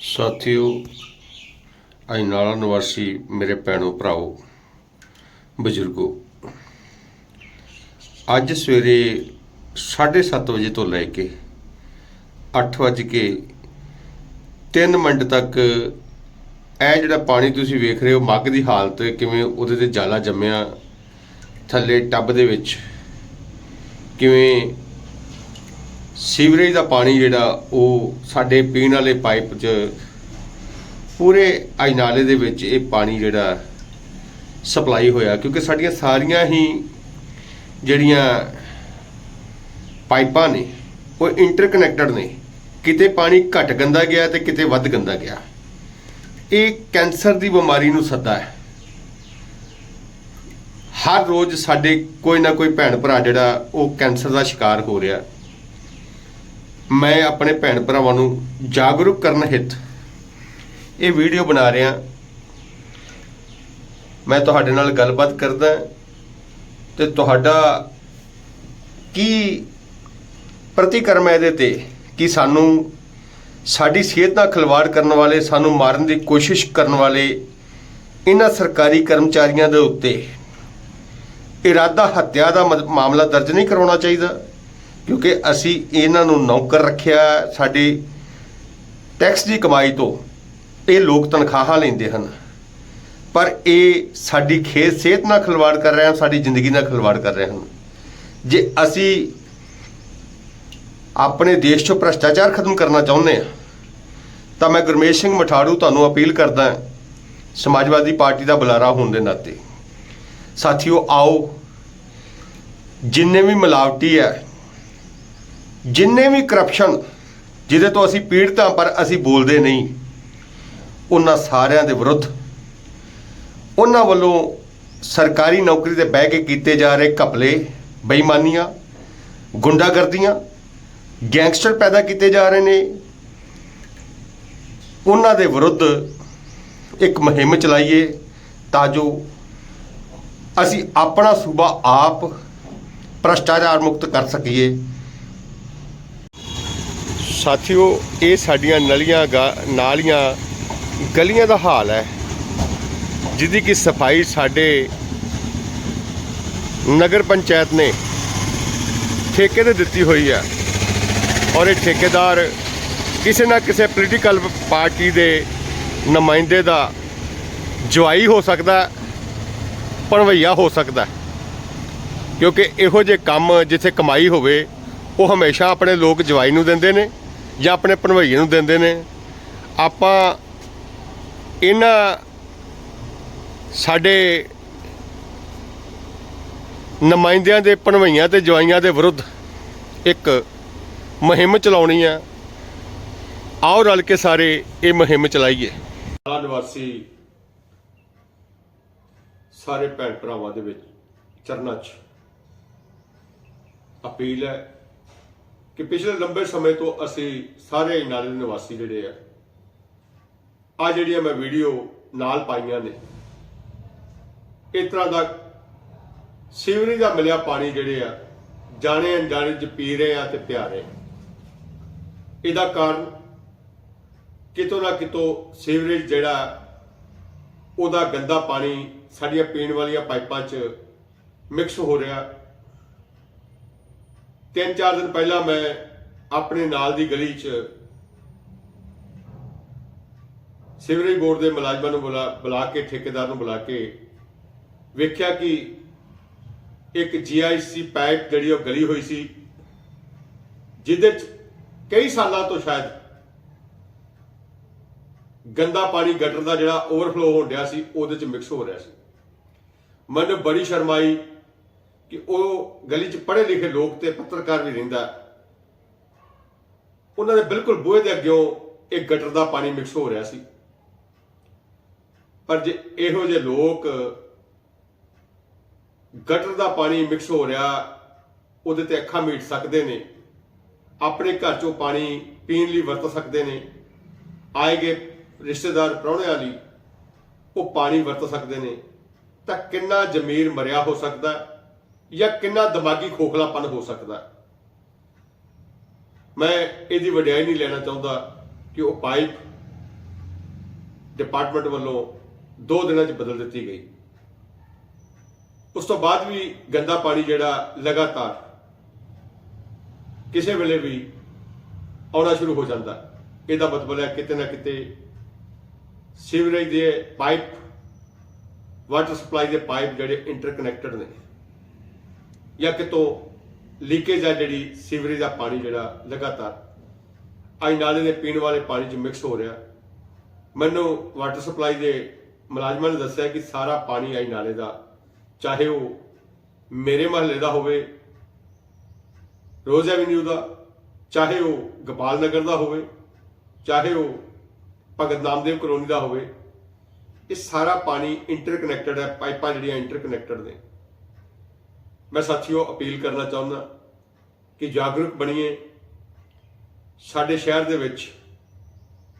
ਸਾਥੀਓ, ਅੱਜ ਨਾਲਾ ਨਿਵਾਸੀ ਮੇਰੇ ਭੈਣੋ ਭਰਾਓ, ਬਜ਼ੁਰਗੋ, ਅੱਜ ਸਵੇਰੇ 7:30 ਵਜੇ ਤੋਂ ਲੈ ਕੇ 8 ਵਜੇ ਕੇ 3 ਮਿੰਟ ਤੱਕ ਇਹ ਜਿਹੜਾ ਪਾਣੀ ਤੁਸੀਂ ਵੇਖ ਰਹੇ ਹੋ, ਮੱਗ ਦੀ ਹਾਲਤ ਕਿਵੇਂ ਉਹਦੇ ਤੇ ਜਾਲਾ ਜੰਮਿਆ, ਥੱਲੇ ਟੱਬ ਦੇ ਵਿੱਚ ਕਿਵੇਂ ਸੀਵਰੇਜ ਦਾ ਪਾਣੀ ਜਿਹੜਾ ਉਹ ਸਾਡੇ ਪੀਣ ਵਾਲੇ ਪਾਈਪ 'ਚ ਪੂਰੇ ਆਈ ਨਾਲੇ ਦੇ ਵਿੱਚ ਇਹ ਪਾਣੀ ਜਿਹੜਾ ਸਪਲਾਈ ਹੋਇਆ, ਕਿਉਂਕਿ ਸਾਡੀਆਂ ਸਾਰੀਆਂ ਹੀ ਜਿਹੜੀਆਂ ਪਾਈਪਾਂ ਨੇ, ਉਹ ਇੰਟਰਕਨੈਕਟਡ ਨੇ। ਕਿਤੇ ਪਾਣੀ ਘੱਟ ਗੰਦਾ ਗਿਆ ਤੇ ਕਿਤੇ ਵੱਧ ਗੰਦਾ ਗਿਆ। ਇਹ ਕੈਂਸਰ ਦੀ ਬਿਮਾਰੀ ਨੂੰ ਸੱਦਾ ਹੈ। ਹਰ ਰੋਜ਼ ਸਾਡੇ ਕੋਈ ਨਾ ਕੋਈ ਭੈਣ ਭਰਾ ਜਿਹੜਾ ਉਹ ਕੈਂਸਰ ਦਾ ਸ਼ਿਕਾਰ ਹੋ ਰਿਹਾ। ਮੈਂ ਆਪਣੇ ਭੈਣ ਭਰਾਵਾਂ ਨੂੰ ਜਾਗਰੂਕ ਕਰਨ ਹਿੱਤ ਇਹ ਵੀਡੀਓ ਬਣਾ ਰਿਹਾ। ਮੈਂ ਤੁਹਾਡੇ ਨਾਲ ਗੱਲਬਾਤ ਕਰਦਾ ਤੇ ਤੁਹਾਡਾ ਕੀ ਪ੍ਰਤੀਕਰਮ ਹੈ ਇਹਦੇ ਤੇ? ਕਿ ਸਾਨੂੰ ਸਾਡੀ ਸਿਹਤ ਨਾਲ ਖਿਲਵਾੜ ਕਰਨ ਵਾਲੇ, ਸਾਨੂੰ ਮਾਰਨ ਦੀ ਕੋਸ਼ਿਸ਼ ਕਰਨ ਵਾਲੇ ਇਹਨਾਂ ਸਰਕਾਰੀ ਕਰਮਚਾਰੀਆਂ ਦੇ ਉੱਤੇ ਇਰਾਦਾ ਹੱਤਿਆ ਦਾ ਮਦ- ਮਾਮਲਾ ਦਰਜ ਨਹੀਂ ਕਰਾਉਣਾ ਚਾਹੀਦਾ। ਕਿਉਂਕਿ ਅਸੀਂ ਇਹਨਾਂ ਨੂੰ ਨੌਕਰ ਰੱਖਿਆ, ਸਾਡੇ ਟੈਕਸ ਦੀ ਕਮਾਈ ਤੋਂ ਇਹ ਲੋਕ ਤਨਖਾਹਾਂ ਲੈਂਦੇ ਹਨ। ਪਰ ਇਹ ਸਾਡੀ ਖੇਤ ਸਿਹਤ ਨਾਲ ਖਿਲਵਾੜ ਕਰ ਰਹੇ ਹਨ, ਸਾਡੀ ਜ਼ਿੰਦਗੀ ਨਾਲ ਖਿਲਵਾੜ ਕਰ ਰਹੇ ਹਨ। ਜੇ ਅਸੀਂ ਆਪਣੇ ਦੇਸ਼ 'ਚੋਂ ਭ੍ਰਸ਼ਟਾਚਾਰ ਖਤਮ ਕਰਨਾ ਚਾਹੁੰਦੇ ਹਾਂ, ਤਾਂ ਮੈਂ ਗੁਰਮੇਸ਼ ਸਿੰਘ ਮਠਾੜੂ ਤੁਹਾਨੂੰ ਅਪੀਲ ਕਰਦਾ ਸਮਾਜਵਾਦੀ ਪਾਰਟੀ ਦਾ ਬੁਲਾਰਾ ਹੋਣ ਦੇ ਨਾਤੇ। ਸਾਥੀਓ, ਆਓ, ਜਿੰਨੇ ਵੀ ਮਿਲਾਵਟੀ ਹੈ ਜਿੰਨੇ ਵੀ ਕਰਪਸ਼ਨ ਜਿਹਦੇ ਤੋਂ ਅਸੀਂ ਪੀੜਤ ਹਾਂ, ਪਰ ਅਸੀਂ ਬੋਲਦੇ ਨਹੀਂ, ਉਹਨਾਂ ਸਾਰਿਆਂ ਦੇ ਵਿਰੁੱਧ, ਉਹਨਾਂ ਵੱਲੋਂ ਸਰਕਾਰੀ ਨੌਕਰੀ ਤੇ ਬਹਿ ਕੇ ਕੀਤੇ ਜਾ ਰਹੇ ਘਪਲੇ, ਬੇਈਮਾਨੀਆਂ, ਗੁੰਡਾਗਰਦੀਆਂ, ਗੈਂਗਸਟਰ ਪੈਦਾ ਕੀਤੇ ਜਾ ਰਹੇ ਨੇ, ਉਹਨਾਂ ਦੇ ਵਿਰੁੱਧ ਇੱਕ ਮੁਹਿੰਮ ਚਲਾਈਏ ਤਾਂ ਜੋ ਅਸੀਂ ਆਪਣਾ ਸੂਬਾ ਆਪ ਭ੍ਰਸ਼ਟਾਚਾਰ ਮੁਕਤ ਕਰ ਸਕੀਏ। ਸਾਥੀਓ ਇਹ ਸਾਡੀਆਂ ਨਲੀਆਂ ਗਾ- ਨਾਲੀਆਂ ਗਲੀਆਂ ਦਾ ਹਾਲ ਹੈ ਜਿਹਦੀ ਕਿ ਸਫ਼ਾਈ ਸਾਡੇ ਨਗਰ ਪੰਚਾਇਤ ਨੇ ਠੇਕੇ ਤੇ ਦਿੱਤੀ ਹੋਈ ਹੈ ਔਰ ਇਹ ਠੇਕੇਦਾਰ ਕਿਸੇ ਨਾ ਕਿਸੇ ਪੋਲੀਟੀਕਲ ਪਾਰਟੀ ਦੇ ਨੁਮਾਇੰਦੇ ਦਾ ਜਵਾਈ ਹੋ ਸਕਦਾ ਹੈ, ਹੋ ਸਕਦਾ ਕਿਉਂਕਿ ਇਹੋ ਜਿਹੇ ਕੰਮ ਜਿੱਥੇ ਕਮਾਈ ਹੋਵੇ ਉਹ ਹਮੇਸ਼ਾ ਆਪਣੇ ਲੋਕ ਜਵਾਈ ਨੂੰ ਦਿੰਦੇ ਨੇ। ਜਾਂ ਆਪਣੇ ਭਣਵਈਏ ਨੂੰ ਦਿੰਦੇ ਨੇ, ਆਪਾਂ ਇਹਨਾਂ ਸਾਡੇ ਨੁਮਾਇੰਦਿਆਂ ਦੇ ਭਣਵਈਆਂ ਤੇ ਜਵਾਈਆਂ ਦੇ ਵਿਰੁੱਧ ਇੱਕ ਮੁਹਿੰਮ ਚਲਾਉਣੀ ਆ। ਆਓ ਰਲ ਕੇ ਸਾਰੇ ਇਹ ਮੁਹਿੰਮ ਚਲਾਈਏ। ਨਿਵਾਸੀ ਸਾਰੇ ਭੈਣ ਭਰਾਵਾਂ ਦੇ ਵਿੱਚ ਚਰਨਾਂ 'ਚ ਅਪੀਲ ਹੈ ਕਿ ਪਿਛਲੇ ਲੰਬੇ ਸਮੇਂ ਤੋਂ ਅਸੀਂ ਸਾਰੇ ਨਾਲੇ ਦੇ ਨਿਵਾਸੀ ਜਿਹੜੇ ਆ ਆ ਜਿਹੜੀਆਂ ਮੈਂ ਵੀਡੀਓ ਨਾਲ ਪਾਈਆਂ ਨੇ, ਇਸ ਤਰ੍ਹਾਂ ਦਾ ਸੀਵਰੇਜ ਦਾ ਮਿਲਿਆ ਪਾਣੀ ਜਿਹੜੇ ਆ, ਜਾਣੇ ਅਣਜਾਣੇ ਚ ਪੀ ਰਹੇ ਆ ਤੇ ਪਿਆ ਰਹੇ ਇਹਦਾ ਕਾਰਨ ਕਿਤੋਂ ਨਾ ਕਿਤੋਂ ਸੀਵਰੇਜ ਜਿਹੜਾ, ਉਹਦਾ ਗੰਦਾ ਪਾਣੀ ਸਾਡੀਆਂ ਪੀਣ ਵਾਲੀਆਂ ਪਾਈਪਾਂ 'ਚ ਮਿਕਸ ਹੋ ਰਿਹਾ। ਤਿੰਨ ਚਾਰ ਦਿਨ ਪਹਿਲਾਂ ਮੈਂ ਆਪਣੇ ਨਾਲ ਦੀ ਗਲੀ 'ਚ ਸੀਵਰੇਜ ਬੋਰਡ ਦੇ ਮੁਲਾਜ਼ਮਾਂ ਨੂੰ ਬੁਲਾ ਬੁਲਾ ਕੇ, ਠੇਕੇਦਾਰ ਨੂੰ ਬੁਲਾ ਕੇ ਵੇਖਿਆ ਕਿ ਇੱਕ ਜੀਆਈਸੀ ਪਾਈਪ ਜਿਹੜੀ ਉਹ ਗਲੀ ਹੋਈ ਸੀ, ਜਿਹਦੇ 'ਚ ਕਈ ਸਾਲਾਂ ਤੋਂ ਸ਼ਾਇਦ ਗੰਦਾ ਪਾਣੀ, ਗਟਰ ਦਾ ਜਿਹੜਾ ਓਵਰਫਲੋ ਹੋਣ ਡਿਆ ਸੀ, ਉਹਦੇ 'ਚ ਮਿਕਸ ਹੋ ਰਿਹਾ ਸੀ। ਮੈਨੂੰ ਬੜੀ ਸ਼ਰਮਾਈ ਕਿ ਉਹ ਗਲੀ 'ਚ ਪੜ੍ਹੇ ਲਿਖੇ ਲੋਕ ਤੇ ਪੱਤਰਕਾਰ ਵੀ ਰਹਿੰਦਾ ਉਹਨਾਂ ਦੇ ਬਿਲਕੁਲ ਬੂਹੇ ਦੇ ਅੱਗੇ ਇਹ ਗਟਰ ਦਾ ਪਾਣੀ ਮਿਕਸ ਹੋ ਰਿਹਾ ਸੀ। ਪਰ ਜੇ ਇਹੋ ਜਿਹੇ ਲੋਕ ਗਟਰ ਦਾ ਪਾਣੀ ਮਿਕਸ ਹੋ ਰਿਹਾ, ਉਹਦੇ ਤੇ ਅੱਖਾਂ ਮੀਟ ਸਕਦੇ ਨੇ, ਆਪਣੇ ਘਰ ਚੋਂ ਪਾਣੀ ਪੀਣ ਲਈ ਵਰਤ ਸਕਦੇ ਨੇ ਆਏਗੇ ਰਿਸ਼ਤੇਦਾਰ ਪ੍ਰਾਹੁਣਿਆਂ ਲਈ ਉਹ ਪਾਣੀ ਵਰਤ ਸਕਦੇ ਨੇ, ਤਾਂ ਕਿੰਨਾ ਜ਼ਮੀਰ ਮਰਿਆ ਹੋ ਸਕਦਾ ਹੈ? ਜਾਂ ਕਿੰਨਾ ਦਿਮਾਗੀ ਖੋਖਲਾਪਨ ਹੋ ਸਕਦਾ ਮੈਂ ਇਹਦੀ ਵਡਿਆਈ ਨਹੀਂ ਲੈਣਾ ਚਾਹੁੰਦਾ ਕਿ ਉਹ ਪਾਈਪ ਡਿਪਾਰਟਮੈਂਟ ਵੱਲੋਂ ਦੋ ਦਿਨਾਂ 'ਚ ਬਦਲ ਦਿੱਤੀ ਗਈ। ਉਸ ਤੋਂ ਬਾਅਦ ਵੀ ਗੰਦਾ ਪਾਣੀ ਜਿਹੜਾ ਲਗਾਤਾਰ ਕਿਸੇ ਵੇਲੇ ਵੀ ਆਉਣਾ ਸ਼ੁਰੂ ਹੋ ਜਾਂਦਾ ਇਹਦਾ ਮਤਲਬ ਹੈ ਕਿਤੇ ਨਾ ਕਿਤੇ ਸੀਵਰੇਜ ਦੇ ਪਾਈਪ, ਵਾਟਰ ਸਪਲਾਈ ਦੇ ਪਾਈਪ ਜਿਹੜੇ ਇੰਟਰਕਨੈਕਟਡ ਨੇ। ਜਾਂ ਕਿਤੋਂ ਲੀਕੇਜ ਆ ਜਿਹੜੀ ਸੀਵਰੇਜ ਦਾ ਪਾਣੀ ਜਿਹੜਾ ਲਗਾਤਾਰ ਆਈ ਨਾਲੇ ਦੇ ਪੀਣ ਵਾਲੇ ਪਾਣੀ 'ਚ ਮਿਕਸ ਹੋ ਰਿਹਾ। ਮੈਨੂੰ ਵਾਟਰ ਸਪਲਾਈ ਦੇ ਮੁਲਾਜ਼ਮਾਂ ਨੇ ਦੱਸਿਆ ਕਿ ਸਾਰਾ ਪਾਣੀ ਆਈ ਨਾਲੇ ਦਾ, ਚਾਹੇ ਉਹ ਮੇਰੇ ਮਹੱਲੇ ਦਾ ਹੋਵੇ, ਰੋਜ਼ ਐਵਨਿਊ ਦਾ, ਚਾਹੇ ਉਹ ਗੋਪਾਲ ਨਗਰ ਦਾ ਹੋਵੇ, ਚਾਹੇ ਉਹ ਭਗਤ ਨਾਮਦੇਵ ਕਲੋਨੀ ਦਾ ਹੋਵੇ, ਇਹ ਸਾਰਾ ਪਾਣੀ ਇੰਟਰਕਨੈਕਟਡ ਹੈ, ਪਾਈਪਾਂ ਜਿਹੜੀਆਂ ਇੰਟਰਕਨੈਕਟਡ ਨੇ। ਮੈਂ ਸਾਥੀਓ ਅਪੀਲ ਕਰਨਾ ਚਾਹੁੰਦਾ ਕਿ ਜਾਗਰੂਕ ਬਣੀਏ। ਸਾਡੇ ਸ਼ਹਿਰ ਦੇ ਵਿੱਚ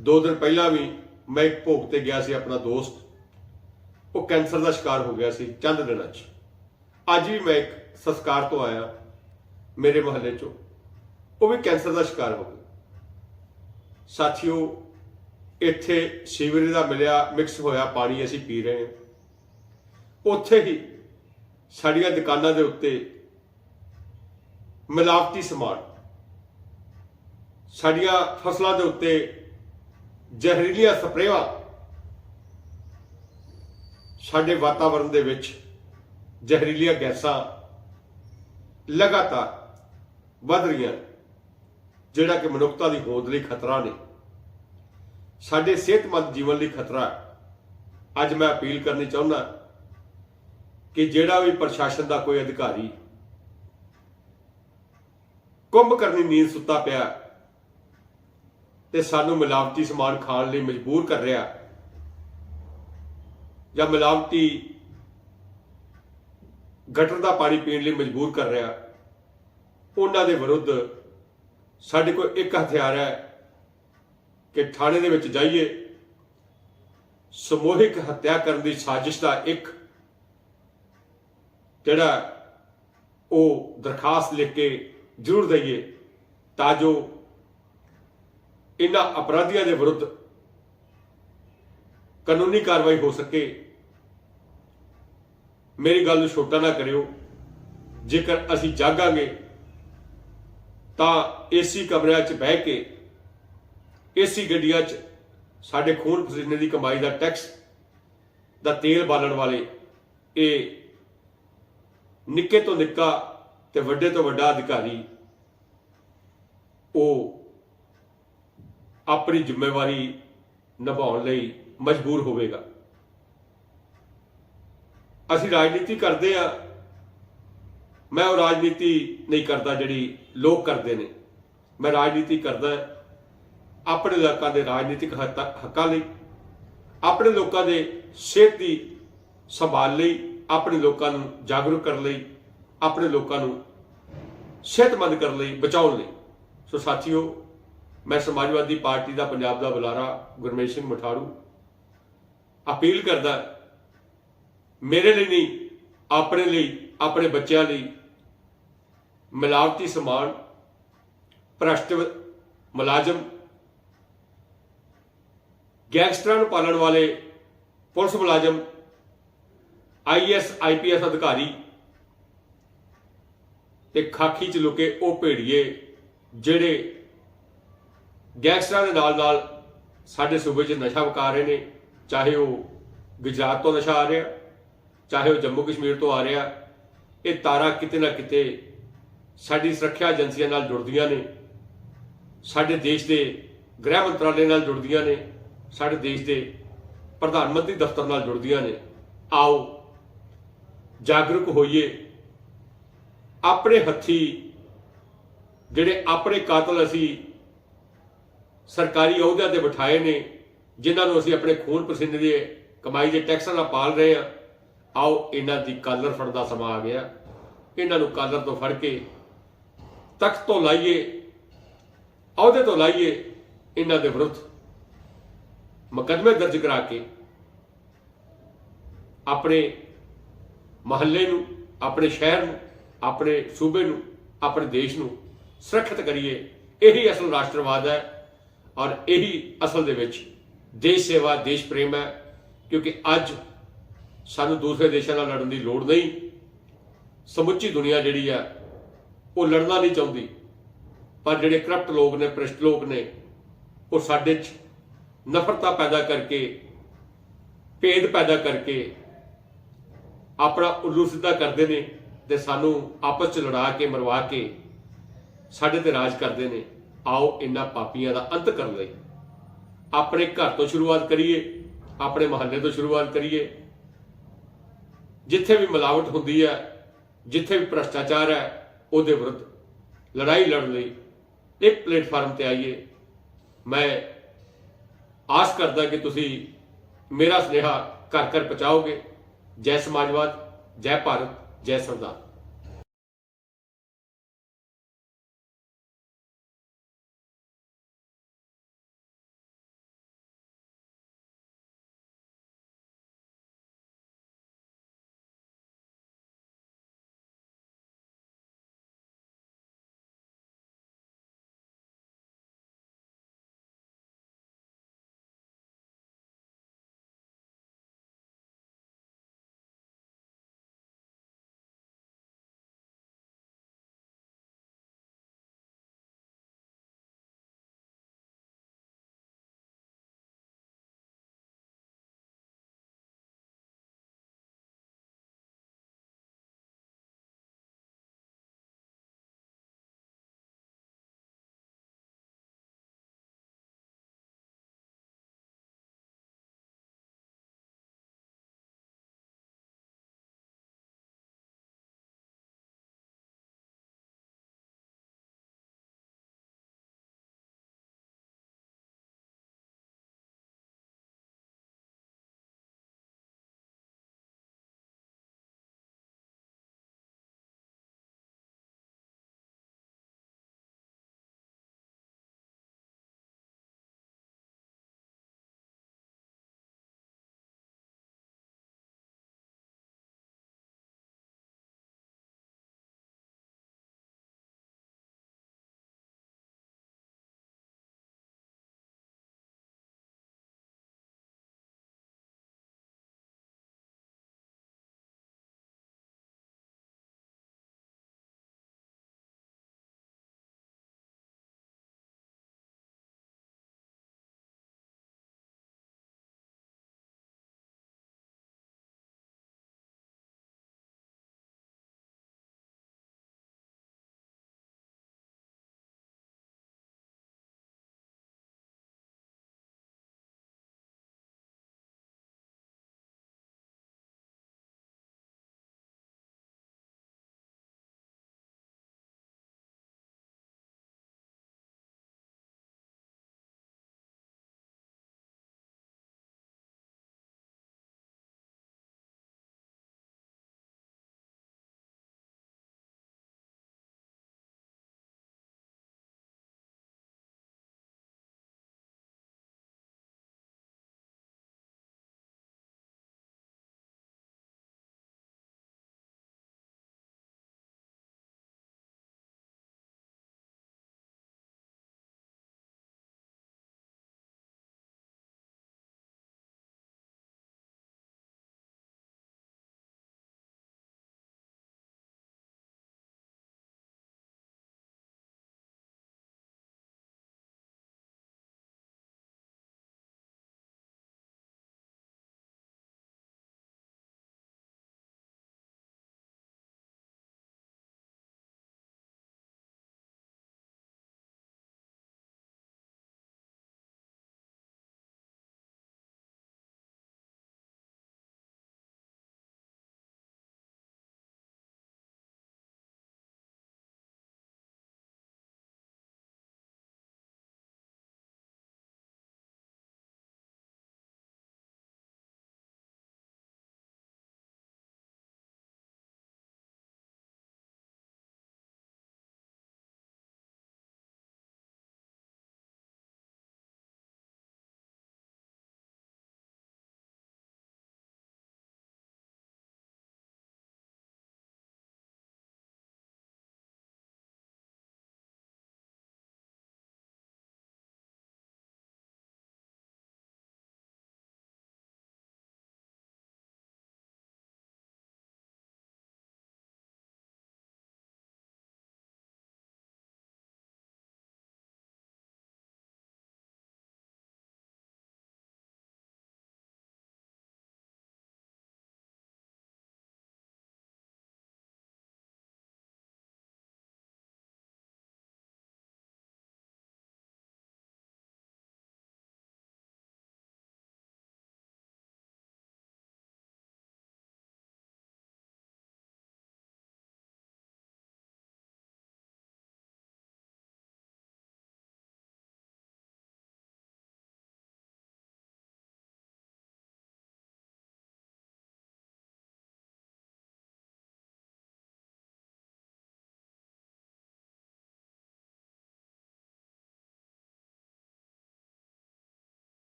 ਦੋ ਦਿਨ ਪਹਿਲਾਂ ਵੀ ਮੈਂ ਇੱਕ ਭੋਗ ਤੇ ਗਿਆ ਸੀ ਆਪਣਾ ਦੋਸਤ। ਉਹ ਕੈਂਸਰ ਦਾ ਸ਼ਿਕਾਰ ਹੋ ਗਿਆ ਸੀ ਚੰਦ ਦਿਨਾਂ 'ਚ। ਅੱਜ ਵੀ ਮੈਂ ਇੱਕ ਸੰਸਕਾਰ ਤੋਂ ਆਇਆ ਮੇਰੇ ਮੁਹੱਲੇ 'ਚੋਂ। ਉਹ ਵੀ ਕੈਂਸਰ ਦਾ ਸ਼ਿਕਾਰ ਹੋ ਗਿਆ। ਸਾਥੀਓ, ਇੱਥੇ ਸੀਵਰੇਜ ਦਾ ਮਿਲਿਆ, ਮਿਕਸ ਹੋਇਆ, ਪਾਣੀ ਅਸੀਂ ਪੀ ਰਹੇ ਹਾਂ। ਉੱਥੇ ਹੀ ਸਾਡੀਆਂ ਦੁਕਾਨਾਂ ਦੇ ਉੱਤੇ ਮਿਲਾਵਟੀ ਸਮਾਨ, ਸਾਡੀਆਂ ਫਸਲਾਂ ਦੇ ਉੱਤੇ ਜ਼ਹਿਰੀਲੀਆਂ ਸਪਰੇਆਂ, ਸਾਡੇ ਵਾਤਾਵਰਣ ਦੇ ਵਿੱਚ ਜ਼ਹਿਰੀਲੀਆਂ ਗੈਸਾਂ ਲਗਾਤਾਰ ਵੱਧ ਰਹੀਆਂ, ਜਿਹੜਾ ਕਿ ਮਨੁੱਖਤਾ ਦੀ ਹੋਂਦ ਲਈ ਖਤਰਾ ਨੇ। ਸਾਡੇ ਸਿਹਤਮੰਦ ਜੀਵਨ ਲਈ ਖਤਰਾ ਹੈ। ਅੱਜ ਮੈਂ ਅਪੀਲ ਕਰਨੀ ਚਾਹੁੰਦਾ ਕਿ ਜਿਹੜਾ ਵੀ ਪ੍ਰਸ਼ਾਸਨ ਦਾ ਕੋਈ ਅਧਿਕਾਰੀ ਕੁੰਭ ਕਰਨੀ ਨੀਂਦ ਸੁੱਤਾ ਪਿਆ ਤੇ ਸਾਨੂੰ ਮਿਲਾਵਟੀ ਸਮਾਨ ਖਾਣ ਲਈ ਮਜਬੂਰ ਕਰ ਰਿਹਾ ਜਾਂ ਮਿਲਾਵਟੀ ਗਟਰ ਦਾ ਪਾਣੀ ਪੀਣ ਲਈ ਮਜਬੂਰ ਕਰ ਰਿਹਾ, ਉਹਨਾਂ ਦੇ ਵਿਰੁੱਧ ਸਾਡੇ ਕੋਲ ਇੱਕ ਹਥਿਆਰ ਹੈ ਕਿ ਥਾਣੇ ਦੇ ਵਿੱਚ ਜਾਈਏ। ਸਮੂਹਿਕ ਹੱਤਿਆ ਕਰਨ ਦੀ ਸਾਜ਼ਿਸ਼ ਦਾ ਇੱਕ ਜਿਹੜਾ ਉਹ ਦਰਖਾਸਤ ਲਿਖ ਕੇ ਜ਼ਰੂਰ ਦਈਏ ਤਾਂ ਜੋ ਇਹਨਾਂ ਅਪਰਾਧੀਆਂ ਦੇ ਵਿਰੁੱਧ ਕਾਨੂੰਨੀ ਕਾਰਵਾਈ ਹੋ ਸਕੇ। ਮੇਰੀ ਗੱਲ ਨੂੰ ਛੋਟਾ ਨਾ ਕਰਿਓ। ਜੇਕਰ ਅਸੀਂ ਜਾਗਾਂਗੇ, ਤਾਂ ਏਸੀ ਕਮਰਿਆਂ 'ਚ ਬਹਿ ਕੇ ਏਸੀ ਗੱਡੀਆਂ 'ਚ ਸਾਡੇ ਖੂਨ ਪਸੀਨੇ ਦੀ ਕਮਾਈ ਦਾ ਟੈਕਸ, ਦਾ ਤੇਲ ਬਾਲਣ ਵਾਲੇ ਇਹ ਨਿੱਕੇ ਤੋਂ ਨਿੱਕਾ ਤੇ ਵੱਡੇ ਤੋਂ ਵੱਡਾ ਅਧਿਕਾਰੀ, ਉਹ ਆਪਣੀ ਜ਼ਿੰਮੇਵਾਰੀ ਨਿਭਾਉਣ ਲਈ ਮਜਬੂਰ ਹੋਵੇਗਾ। ਅਸੀਂ ਰਾਜਨੀਤੀ ਕਰਦੇ ਆ ਮੈਂ ਉਹ ਰਾਜਨੀਤੀ ਨਹੀਂ ਕਰਦਾ ਜਿਹੜੀ ਲੋਕ ਕਰਦੇ ਨੇ। ਮੈਂ ਰਾਜਨੀਤੀ ਕਰਦਾ ਆਪਣੇ ਲੋਕਾਂ ਦੇ ਰਾਜਨੀਤਿਕ ਹੱਕਾਂ ਲਈ, ਆਪਣੇ ਲੋਕਾਂ ਦੇ ਸਿਹਤ ਦੀ ਸੰਭਾਲ ਲਈ ਆਪਣੇ ਲੋਕਾਂ ਨੂੰ ਜਾਗਰੂਕ ਕਰਨ ਲਈ, ਆਪਣੇ ਲੋਕਾਂ ਨੂੰ ਸਿਹਤਮੰਦ ਕਰਨ ਲਈ, ਬਚਾਉਣ ਲਈ। ਸੋ ਸਾਥੀਓ, ਮੈਂ ਸਮਾਜਵਾਦੀ ਪਾਰਟੀ ਦਾ ਪੰਜਾਬ ਦਾ ਬੁਲਾਰਾ ਗੁਰਮੇਸ਼ ਸਿੰਘ ਮਠਾੜੂ ਅਪੀਲ ਕਰਦਾ ਮੇਰੇ ਲਈ ਨਹੀਂ, ਆਪਣੇ ਲਈ, ਆਪਣੇ ਬੱਚਿਆਂ ਲਈ ਮਿਲਾਵਟੀ ਸਮਾਨ, ਭ੍ਰਸ਼ਟ ਮੁਲਾਜ਼ਮ, ਗੈਂਗਸਟਰਾਂ ਨੂੰ ਪਾਲਣ ਵਾਲੇ ਪੁਲਿਸ ਮੁਲਾਜ਼ਮ ਆਈਐਸ ਆਈਪੀਐਸ ਅਧਿਕਾਰੀ ਤੇ ਖਾਕੀ ਚ ਲੁਕੇ ਉਹ ਭੇੜੀਏ ਜਿਹੜੇ ਗੈਂਗਸਟਰਾਂ ਦੇ ਨਾਲ ਨਾਲ ਸਾਡੇ ਸੂਬੇ 'ਚ ਨਸ਼ਾ ਵਕਾ ਰਹੇ ਨੇ, ਚਾਹੇ ਉਹ ਗੁਜਰਾਤ ਤੋਂ ਨਸ਼ਾ ਆ ਰਿਹਾ, ਚਾਹੇ ਉਹ ਜੰਮੂ ਕਸ਼ਮੀਰ ਤੋਂ ਆ ਰਿਹਾ, ਇਹ ਤਾਰਾ ਕਿਤੇ ਨਾ ਕਿਤੇ ਸਾਡੀ ਸੁਰੱਖਿਆ ਏਜੰਸੀਆਂ ਨਾਲ ਜੁੜਦੀਆਂ ਨੇ, ਸਾਡੇ ਦੇਸ਼ ਦੇ ਗ੍ਰਹਿ ਮੰਤਰਾਲੇ ਨਾਲ ਜੁੜਦੀਆਂ ਨੇ, ਸਾਡੇ ਦੇਸ਼ ਦੇ ਪ੍ਰਧਾਨ ਮੰਤਰੀ ਦਫ਼ਤਰ ਨਾਲ ਜੁੜਦੀਆਂ ਨੇ। ਆਓ ਜਾਗਰੂਕ ਹੋਈਏ। ਆਪਣੇ ਹੱਥੀ ਜਿਹੜੇ ਆਪਣੇ ਕਾਤਲ ਅਸੀਂ ਸਰਕਾਰੀ ਅਹੁਦਿਆਂ ਤੇ ਬਿਠਾਏ ਨੇ, ਜਿਨ੍ਹਾਂ ਨੂੰ ਅਸੀਂ ਆਪਣੇ ਖੂਨ ਪਸੀਨੇ ਦੇ ਕਮਾਈ ਦੇ ਟੈਕਸਾਂ ਨਾਲ ਪਾਲ ਰਹੇ ਆ ਆਓ ਇਹਨਾਂ ਦੀ ਕਾਲਰ ਫੜਨ ਦਾ ਸਮਾਂ ਆ ਗਿਆ। ਇਹਨਾਂ ਨੂੰ ਕਾਲਰ ਤੋਂ ਫੜ ਕੇ ਤਖਤ ਤੋਂ ਲਾਈਏ, ਅਹੁਦੇ ਤੋਂ ਲਾਈਏ, ਇਹਨਾਂ ਦੇ ਵਿਰੁੱਧ ਮੁਕੱਦਮੇ ਦਰਜ ਕਰਾ ਕੇ ਆਪਣੇ ਮਹੱਲੇ ਨੂੰ, ਆਪਣੇ ਸ਼ਹਿਰ ਨੂੰ, ਆਪਣੇ ਸੂਬੇ ਨੂੰ, ਆਪਣੇ ਦੇਸ਼ ਨੂੰ ਸੁਰੱਖਿਅਤ ਕਰੀਏ, ਇਹੀ ਅਸਲ ਰਾਸ਼ਟਰਵਾਦ ਹੈ ਔਰ ਇਹੀ ਅਸਲ ਦੇ ਵਿੱਚ ਦੇਸ਼ ਸੇਵਾ, ਦੇਸ਼ ਪ੍ਰੇਮ ਹੈ, ਕਿਉਂਕਿ ਅੱਜ ਸਾਨੂੰ ਦੂਸਰੇ ਦੇਸ਼ਾਂ ਨਾਲ ਲੜਨ ਦੀ ਲੋੜ ਨਹੀਂ। ਸਮੁੱਚੀ ਦੁਨੀਆ ਜਿਹੜੀ ਆ, ਉਹ ਲੜਨਾ ਨਹੀਂ ਚਾਹੁੰਦੀ। ਪਰ ਜਿਹੜੇ ਕਰਪਟ ਲੋਕ ਨੇ, ਭ੍ਰਿਸ਼ਟ ਲੋਕ ਨੇ, ਉਹ ਸਾਡੇ 'ਚ ਨਫ਼ਰਤਾ ਪੈਦਾ ਕਰਕੇ, ਭੇਦ ਪੈਦਾ ਕਰਕੇ ਆਪਣਾ ਉੱਲੂ ਸਿੱਧਾ ਕਰਦੇ ਨੇ ਤੇ ਸਾਨੂੰ ਆਪਸ 'ਚ ਲੜਾ ਕੇ, ਮਰਵਾ ਕੇ ਸਾਡੇ ਤੇ ਰਾਜ ਕਰਦੇ ਨੇ। ਆਓ ਇਹਨਾਂ ਪਾਪੀਆਂ ਦਾ ਅੰਤ ਕਰਨ ਲਈ। ਆਪਣੇ ਘਰ ਤੋਂ ਸ਼ੁਰੂਆਤ ਕਰੀਏ, ਆਪਣੇ ਮਹੱਲੇ ਤੋਂ ਸ਼ੁਰੂਆਤ ਕਰੀਏ। ਜਿੱਥੇ ਵੀ ਮਿਲਾਵਟ ਹੁੰਦੀ ਹੈ, ਜਿੱਥੇ ਵੀ ਭ੍ਰਸ਼ਟਾਚਾਰ ਹੈ, ਉਹਦੇ ਵਿਰੁੱਧ ਲੜਾਈ ਲੜਨ ਲਈ ਇੱਕ ਪਲੇਟਫਾਰਮ ਤੇ ਆਈਏ। ਮੈਂ ਆਸ ਕਰਦਾ ਕਿ ਤੁਸੀਂ ਮੇਰਾ ਸੁਨੇਹਾ ਘਰ ਘਰ ਪਹੁੰਚਾਓਗੇ। ਜੈ ਸਮਾਜਵਾਦ ਜੈ ਭਾਰਤ ਜੈ ਸੰਵਿਧਾਨ